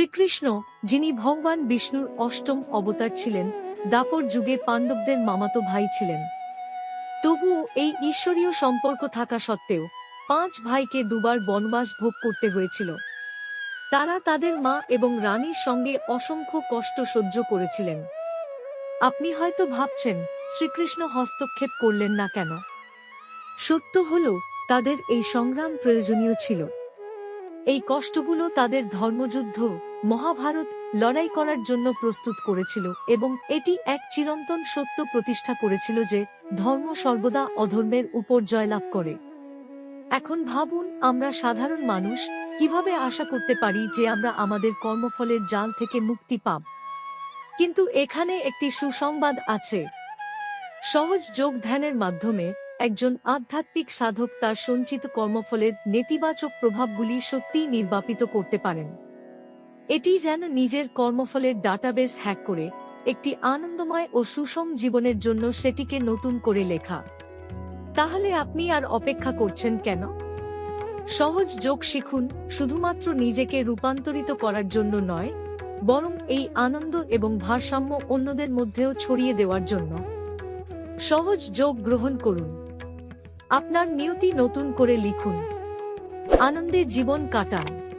শ্রীকৃষ্ণ, যিনি ভগবান বিষ্ণুর অষ্টম অবতার ছিলেন, দাপর যুগে পাণ্ডবদের মামাতো ভাই ছিলেন। তবুও এই ঈশ্বরীয় সম্পর্ক থাকা সত্ত্বেও, পাঁচ ভাইকে দুবার বনবাস ভোগ করতে হয়েছিল। তারা তাদের মা এবং রানীর সঙ্গে অসংখ্য কষ্ট সহ্য করেছিলেন। আপনি হয়তো ভাবছেন, শ্রীকৃষ্ণ হস্তক্ষেপ করলেন না কেন? সত্য হল, তাদের এই সংগ্রাম প্রয়োজনীয় ছিল। এই কষ্টগুলো তাদের ধর্মযুদ্ধ, মহাভারত লড়াই করার জন্য প্রস্তুত করেছিল এবং এটি এক চিরন্তন সত্য প্রতিষ্ঠা করেছিল যে ধর্ম সর্বদা অধর্মের উপর জয়লাভ করে। এখন ভাবুন, আমরা সাধারণ মানুষ, কীভাবে আশা করতে পারি যে আমরা আমাদের কর্মফলের জাল থেকে মুক্তি পাব? কিন্তু এখানে একটি সুসংবাদ আছে। সহজ যোগ ধ্যানের মাধ্যমে একজন আধ্যাত্মিক সাধক তার সঞ্চিত কর্মফলের নেতিবাচক প্রভাবগুলি সত্যিই নির্বাপিত করতে পারেন। এটি যেন নিজের কর্মফলের ডাটাবেস হ্যাক করে একটি আনন্দময় ও সুষম জীবনের জন্য সেটিকে নতুন করে লেখা। তাহলে আপনি আর অপেক্ষা করছেন কেন? সহজ যোগ শিখুন শুধুমাত্র নিজেকে রূপান্তরিত করার জন্য নয়, বরং এই আনন্দ এবং ভারসাম্য অন্যদের মধ্যেও ছড়িয়ে দেওয়ার জন্য। সহজ যোগ গ্রহণ করুন। আপনার নিয়তি নতুন করে লিখুন। আনন্দে জীবন কাটান।